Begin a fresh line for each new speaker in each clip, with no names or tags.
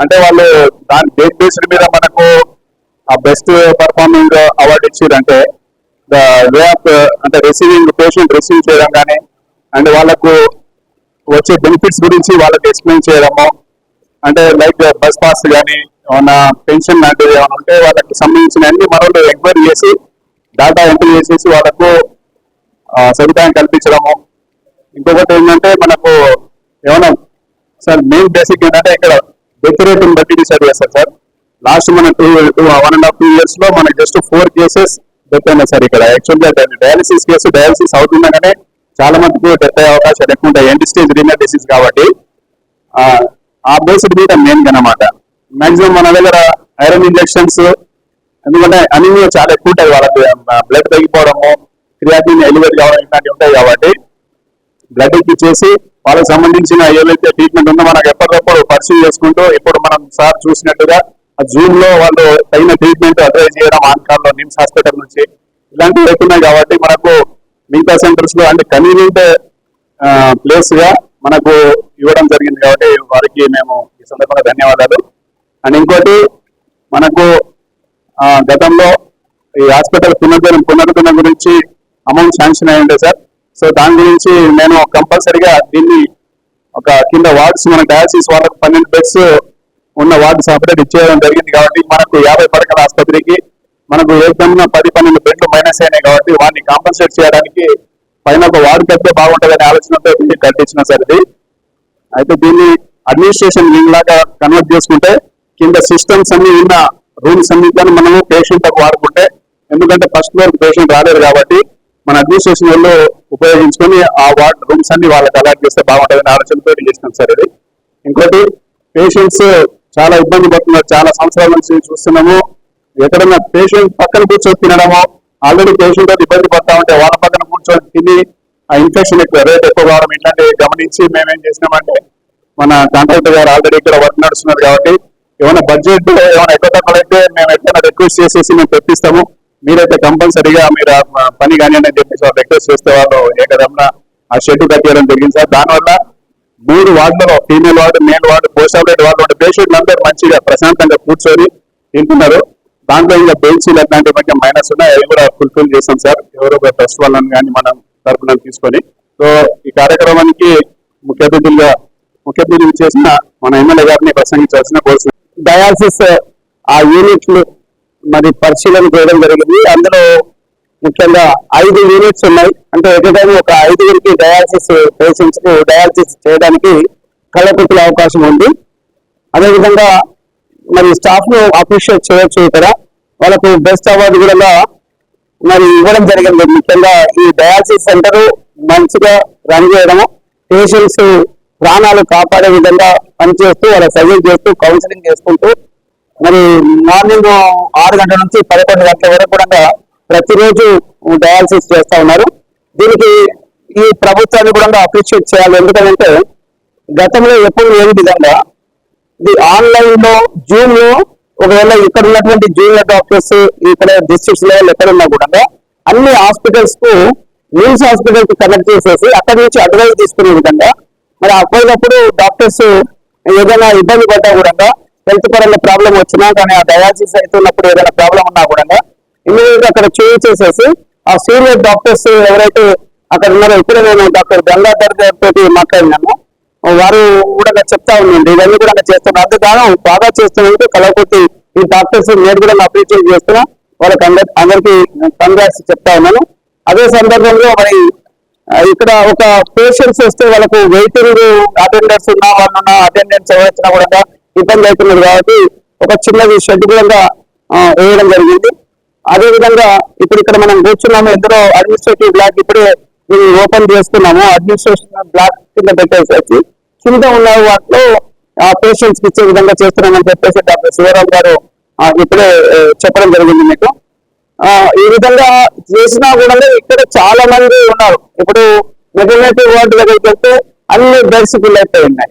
అంటే వాళ్ళు దాని డేట్ బేస్డ్ మీద మనకు ఆ బెస్ట్ పర్ఫార్మింగ్ అవార్డు ఇచ్చారంటే ద వే ఆఫ్ అంటే రిసీవింగ్ పేషెంట్ రిసీవ్ చేయడం కానీ అండ్ వాళ్ళకు వచ్చే బెనిఫిట్స్ గురించి వాళ్ళకి ఎక్స్ప్లెయిన్ చేయడము. అంటే లైక్ బస్ పాస్ కానీ ఏమన్నా పెన్షన్ లాంటివి ఏమైనా ఉంటే వాళ్ళకి సంబంధించిన అన్ని మనలు ఎంక్వైరీ చేసి డేటా ఎంట్రీ చేసేసి వాళ్ళకు సదుపాయం కల్పించడము. ఇంకొకటి ఏంటంటే మనకు ఏమైనా సార్ మెయిన్ బేసిక్ ఏంటంటే ఇక్కడ డెకరేటింగ్ బట్టి డిసైడ్ చేస్తారు సార్? లాస్ట్ మన two two one and half two ఇయర్స్లో మనకి జస్ట్ ఫోర్ కేసెస్ డెత్ అయినాయి సార్ ఇక్కడ. యాక్చువల్గా డయాలసిస్ కేసు డయాలసిస్ అవుతుండగానే చాలా మందికి డెత్ అయ్యే అవకాశాలు ఎక్కువ ఉంటాయి. ఎండ్ స్టేజ్ రీనల్ డిసీజ్ కాబట్టి. ఆ, ఆ బేస్డ్ మీద మెయిన్ అనమాట మాక్సిమం మన దగ్గర ఐరన్ ఇంజెక్షన్స్ ఎందుకంటే అనిమియా చాలా ఎక్కువ ఉంటాయి వాళ్ళకి. బ్లడ్ తగ్గిపోవడము క్రియాటిన్ ఎలివేట్ కావడం ఇట్లాంటివి ఉంటాయి కాబట్టి బ్లడ్ చేసి వాళ్ళకి సంబంధించిన ఏవైతే ట్రీట్మెంట్ ఉందో మనకు ఎప్పటికప్పుడు పర్సూ చేసుకుంటూ ఇప్పుడు మనం సార్ చూసినట్టుగా జూమ్లో వాళ్ళు తగిన ట్రీట్మెంట్ అడ్వైజ్ చేయడం ఆన్కాల్లో నిమ్స్ హాస్పిటల్ నుంచి ఇలాంటివి అవుతున్నాయి కాబట్టి మనకు మిగతా సెంటర్స్లో అంటే కన్వీనియంట్ ప్లేస్గా మనకు ఇవ్వడం జరిగింది కాబట్టి వారికి మేము ఈ సందర్భంగా ధన్యవాదాలు. అండ్ ఇంకోటి మనకు గతంలో ఈ హాస్పిటల్ పునరుద్ధరణ పునరుద్ధరణ గురించి అమౌంట్ శాంక్షన్ అయ్యింది సార్. సో దాని గురించి నేను కంపల్సరిగా దీన్ని ఒక కింద వార్డ్స్ మన డయాలసిస్ వాళ్ళకు పన్నెండు బెడ్స్ ఉన్న వార్డు సపరేట్ ఇచ్చేయడం జరిగింది కాబట్టి మనకు యాభై పడకల ఆసుపత్రికి మనకు ఏకంగా పది పన్నెండు బెడ్లు మైనస్ అయినాయి కాబట్టి వాటిని కాంపన్సేట్ చేయడానికి పైన ఒక వార్డు కడితే బాగుంటుందనే ఆలోచనతో దీన్ని కట్టించిన సార్ ఇది అయితే దీన్ని అడ్మినిస్ట్రేషన్ వింగ్ లాగా కన్వర్ట్ చేసుకుంటే కింద సిస్టమ్స్ అన్ని ఉన్న రూమ్స్ అన్ని కానీ మనము పేషెంట్ వాడుకుంటే ఎందుకంటే ఫస్ట్ ఫ్లోర్ పేషెంట్ రాలేరు కాబట్టి మన అడ్మినిస్ట్రేషన్ వాళ్ళు ఉపయోగించుకొని ఆ వార్డ్ రూమ్స్ అన్ని వాళ్ళకి అలాట్ చేస్తే బాగుంటుందని ఆలోచనతో చేసినాం సార్ ఇది. ఇంకోటి పేషెంట్స్ చాలా ఇబ్బంది పడుతున్నారు. చాలా సంవత్సరాల నుంచి చూస్తున్నాము. ఎక్కడన్నా పేషెంట్ పక్కన కూర్చొని తినడము ఆల్రెడీ పేషెంట్ ఇబ్బంది పడతా ఉంటే వాళ్ళ పక్కన కూర్చొని తిని ఆ ఇన్ఫెక్షన్ ఎక్కువ రేట్ ఎక్కువ కావడం ఇట్లాంటివి గమనించి మేమేం చేసినామంటే మన కాంట్రాక్టర్ గారు ఆల్రెడీ ఇక్కడ వర్క్ నడుస్తున్నారు కాబట్టి ఏమైనా బడ్జెట్ ఏమైనా ఎక్కువ తక్కువ అయితే మేము ఎక్కడైనా రిక్వెస్ట్ చేసేసి మేము తెప్పిస్తాము. మీరైతే కంపల్సరీగా మీరు పని కానీ అని చెప్పేసి వాళ్ళు రిక్వెస్ట్ చేస్తే వాళ్ళు ఏకదమ్మ ఆ షెడ్ కట్టేయడం జరిగింది సార్. దానివల్ల మూడు వార్డులలో female ward male ward post operate ward ఉండే పేషెంట్లు అందరూ మంచిగా ప్రశాంతంగా కూర్చొని తింటున్నారు. దాంట్లో ఇంకా బెంచీలు అట్లాంటి కొంచెం మైనస్ ఉన్నాయి. అవి కూడా ఫుల్ఫిల్ చేస్తాం సార్. ఎవరో ఒక ట్రస్ట్ వాళ్ళని కానీ మనం తరపున తీసుకొని. సో ఈ కార్యక్రమానికి ముఖ్య అతిథులుగా ముఖ్య అతిథులు చేసిన మన ఎమ్మెల్యే గారిని ప్రసంగించాల్సిన కోర్సు
డయాలసిస్ ఆ యూనిట్లు మరి పరిశీలన చేయడం జరిగింది. అందులో ముఖ్యంగా ఐదు యూనిట్స్ ఉన్నాయి. అంటే ఎక్కడైనా ఒక ఐదుగురికి డయాలసిస్ పేషెంట్స్కు డయాలసిస్ చేయడానికి కళ్ళకుట్ల అవకాశం ఉంది. అదేవిధంగా మరి స్టాఫ్ను అప్రిషియేట్ చేయొచ్చు ఇక్కడ. వాళ్ళకు బెస్ట్ అవార్డు కూడా మరి ఇవ్వడం జరిగింది. ముఖ్యంగా ఈ డయాలసిస్ సెంటర్ మంచిగా రన్ చేయడము పేషెంట్స్ ప్రాణాలు కాపాడే విధంగా పనిచేస్తూ వాళ్ళ సజెస్ట్ చేస్తూ కౌన్సిలింగ్ చేసుకుంటూ మరి మార్నింగ్ ఆరు గంటల నుంచి పదకొండు గంటల వరకు కూడా ప్రతిరోజు డయాలసిస్ చేస్తా ఉన్నారు. దీనికి ఈ ప్రభుత్వాన్ని కూడా అప్రిషియేట్ చేయాలి. ఎందుకంటే గతంలో ఎప్పుడు లేని విధంగా ఇది ఆన్లైన్లో జూమ్లో ఒకవేళ ఇక్కడ ఉన్నటువంటి జూనియర్ డాక్టర్స్ ఇక్కడ డిస్ట్రిక్ట్స్ లెవెల్ ఎక్కడ ఉన్నా కూడా అన్ని హాస్పిటల్స్కు నిమ్స్ హాస్పిటల్కి కనెక్ట్ చేసేసి అక్కడి నుంచి అడ్వైజ్ తీసుకునే విధంగా మరి అప్పటికప్పుడు డాక్టర్స్ ఏదైనా ఇబ్బంది పడ్డా కూడా హెల్త్ పరంగా ప్రాబ్లం వచ్చినా కానీ ఆ డయాలసిస్ అవుతున్నప్పుడు ఏదైనా ప్రాబ్లం ఉన్నా కూడా ఇమీడియట్ అక్కడ చేసేసి ఆ సీనియర్ డాక్టర్స్ ఎవరైతే అక్కడ ఉన్నారో ఇప్పుడే నేను డాక్టర్ గంగాధర్ గారితో మాట్లాడినాను. వారు కూడా చెప్తా ఉండండి ఇవన్నీ కూడా నాకు చేస్తున్నారు అంతేగాను బాగా చేస్తున్నందుకు కలవకొట్టి ఈ డాక్టర్స్ నేను కూడా అప్రిషియేట్ చేస్తున్నా. వాళ్ళకి అందరి అందరికి కంగ్రాట్స్ చెప్తా ఉన్నాను. అదే సందర్భంలో మరి ఇక్కడ ఒక పేషెంట్స్ వస్తే వాళ్ళకు వెయిటింగ్ అటెండర్స్ ఉన్నా వాళ్ళు ఉన్న అటెండెన్స్ ఎవరైనా కూడా ఇబ్బంది అవుతున్నారు కాబట్టి ఒక చిన్నది షెడ్ కూడా వేయడం జరిగింది. అదే విధంగా ఇప్పుడు ఇక్కడ మనం కూర్చున్నాము ఎందరో అడ్మినిస్ట్రేటివ్ బ్లాక్ ఇప్పుడే ఓపెన్ చేస్తున్నాము. అడ్మినిస్ట్రేషన్ బ్లాక్ కింద పెట్టేసేసి కింద ఉన్న వాటిలో ఆ పేషెంట్స్ ఇచ్చే విధంగా చేస్తున్నామని చెప్పేసి డాక్టర్ శివరామ్ గారు ఇప్పుడే చెప్పడం జరిగింది మీకు. ఈ విధంగా చేసినా కూడా ఇక్కడ చాలా మంది ఉన్నారు. ఇప్పుడు మెటర్నిటీ వార్డు దగ్గరికి వెళ్తే అన్ని బెడ్స్ ఫిల్ అయిపోయి ఉన్నాయి.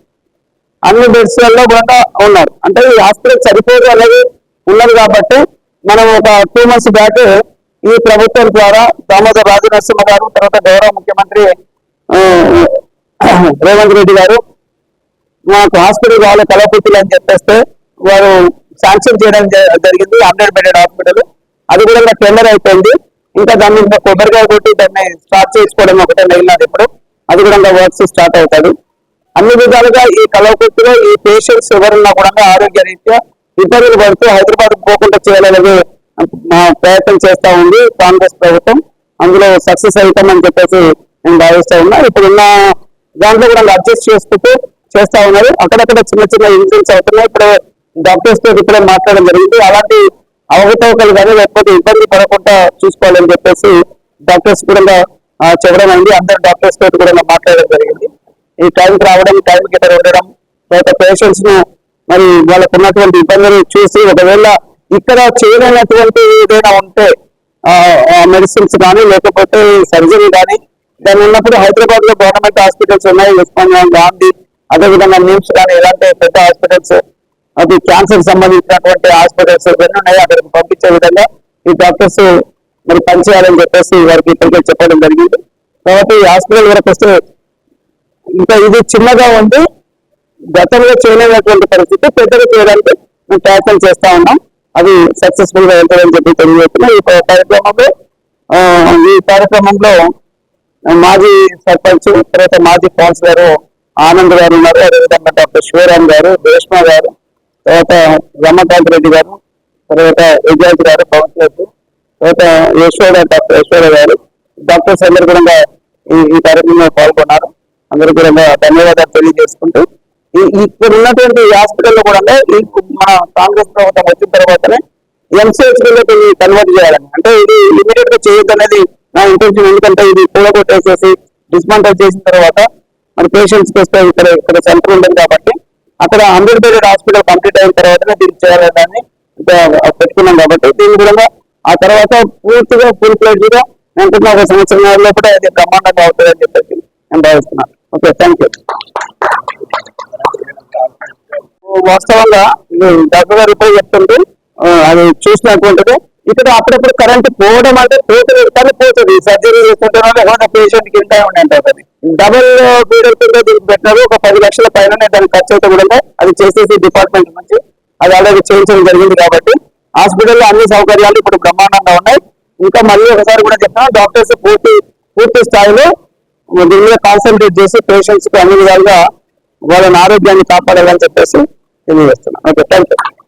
అన్ని బెడ్స్లలో కూడా ఉన్నారు. అంటే ఈ హాస్పిటల్ సరిపోదు అనేది ఉన్నది కాబట్టి మనం ఒక టూ మంత్స్ బ్యాక్ ఈ ప్రభుత్వం ద్వారా దామోదర్ రాజు నరసింహ గారు తర్వాత గౌరవ ముఖ్యమంత్రి రేవంత్ రెడ్డి గారు మాకు హాస్పిటల్ కావాలి కలపూతులు అని చెప్పేస్తే వారు శాంక్షన్ చేయడం జరిగింది. హండ్రెడ్ బెడెడ్ హాస్పిటల్ అది కూడా టెండర్ అయిపోయింది. ఇంకా దాన్ని కొబ్బరికాయ కొట్టి దాన్ని స్టార్ట్ చేసుకోవడం ఒకటే మిగిలినది ఇప్పుడు. అది కూడా వర్క్స్ స్టార్ట్ అవుతుంది. అన్ని విధాలుగా ఈ కలవకుర్తిలో ఈ పేషెంట్స్ ఎవరున్నా కూడా ఆరోగ్య రీత్యా ఇబ్బందులు పడుతూ హైదరాబాద్ పోకుండా చేయాలనేది ప్రయత్నం చేస్తా ఉంది కాంగ్రెస్ ప్రభుత్వం. అందులో సక్సెస్ అవుతామని చెప్పేసి నేను భావిస్తా ఉన్నా. ఇప్పుడున్న దాంట్లో కూడా అడ్జస్ట్ చేసుకుంటూ చేస్తా ఉన్నారు. అక్కడక్కడ చిన్న చిన్న ఇన్సిడెంట్స్ అవుతున్నాయి. ఇప్పుడు డాక్టర్స్తో ఇప్పుడే మాట్లాడడం జరిగింది. అలాంటి అవకతవకలు కానీ లేకపోతే ఇబ్బంది పడకుండా చూసుకోవాలని చెప్పేసి డాక్టర్స్ కూడా చెప్పడం అయింది. అందరు డాక్టర్స్ తోటి కూడా మాట్లాడడం జరిగింది. ఈ టైంకి రావడం టైంకి ఇక్కడ ఉండడం తర్వాత పేషెంట్స్ను మరి వాళ్ళకు ఉన్నటువంటి ఇబ్బందులు చూసి ఒకవేళ ఇక్కడ చేయలేనటువంటి ఏదైనా ఉంటే మెడిసిన్స్ కానీ లేకపోతే సర్జరీ కానీ దాని ఉన్నప్పుడు హైదరాబాద్లో గవర్నమెంట్ హాస్పిటల్స్ ఉన్నాయి ఉస్మానియా గాంధీ అదేవిధంగా నిమ్స్ కానీ ఇలాంటి పెద్ద హాస్పిటల్స్ అది క్యాన్సర్ సంబంధించినటువంటి హాస్పిటల్స్ ఇవన్నీ ఉన్నాయి అక్కడికి పంపించే విధంగా ఈ డాక్టర్స్ మరి పనిచేయాలని చెప్పేసి వారికి ఇప్పటికే చెప్పడం జరిగింది. కాబట్టి ఈ హాస్పిటల్ వరకు వస్తే ఇంకా ఇది చిన్నగా ఉంది గతంలో చేయలేనటువంటి పరిస్థితి పెద్దగా చేయడానికి మేము ప్రయత్నం చేస్తా ఉన్నాం. అది సక్సెస్ఫుల్గా వెళ్తారని చెప్పి తెలియజేస్తున్నాం. ఈ కార్యక్రమంలో ఈ కార్యక్రమంలో మాజీ సర్పంచ్ తర్వాత మాజీ కౌన్సిలర్ ఆనంద్ గారు ఉన్నారు. అదేవిధంగా డాక్టర్ శివరామ్ గారు భీష్మ గారు తర్వాత రమకాంత్ రెడ్డి గారు తర్వాత విజయంత్ గారు కౌన్సిలర్ తర్వాత యశోద డాక్టర్ యశోద గారు డాక్టర్స్ అందరు కూడా ఈ ఈ కార్యక్రమంలో పాల్గొన్నారు. అందరూ కూడా ధన్యవాదాలు తెలియజేసుకుంటూ ఇప్పుడు ఉన్నటువంటి హాస్పిటల్లో కూడా ఈ మన కాంగ్రెస్ ప్రభుత్వం వచ్చిన తర్వాతనే ఎంసీహెచ్ కన్వర్ట్ చేయాలని. అంటే ఇది ఇమీడియట్గా చేయొద్దు అనేది నా ఇంటెన్షన్ ఎందుకంటే ఇది కూడగొట్టేసేసి డిస్మాంటల్ చేసిన తర్వాత మన పేషెంట్స్ వస్తే ఇక్కడ ఇక్కడ సెంటర్ ఉంటుంది కాబట్టి అక్కడ హండ్రెడ్ బెడెడ్ హాస్పిటల్ కంప్లీట్ అయిన తర్వాతనే దీనికి చేయాలని దాన్ని పెట్టుకున్నాం కాబట్టి దీని కూడా ఆ తర్వాత పూర్తిగా ఫుల్ ప్లేట్గా అనుకున్న ఒక సంవత్సరం లోపల అది బ్రహ్మాండంగా అవుతుంది అని చెప్పేసి నేను భావిస్తున్నాను. ఓకే థ్యాంక్ యూ వాస్తవంగా డాక్టర్ గారు ఇప్పుడు చెప్తుంటే అది చూసినటువంటిది. ఇక్కడ అప్పుడప్పుడు కరెంట్ పోవడం అంటే పోతుంది కానీ పోతుంది. సర్జరీ చేసుకుంటే ఏమైనా పేషెంట్కి ఇంత ఉంటుంది డబుల్ బీడర్ కింద దీనికి పెట్టినారు ఒక పది లక్షల పైన దానికి ఖర్చు అయితే కూడా అది చేసేసి డిపార్ట్మెంట్ నుంచి అది ఆల్రెడీ చేయించడం జరిగింది కాబట్టి. హాస్పిటల్లో అన్ని సౌకర్యాలు ఇప్పుడు బ్రహ్మాండంగా ఉన్నాయి. ఇంకా మళ్ళీ ఒకసారి కూడా చెప్తాను డాక్టర్స్ పూర్తి పూర్తి స్థాయిలో దీని మీద కాన్సన్ట్రేట్ చేసి పేషెంట్స్కి అన్ని విధాలుగా వాళ్ళని ఆరోగ్యాన్ని కాపాడాలని చెప్పేసి తెలియజేస్తున్నాను ఓకే థ్యాంక్ యూ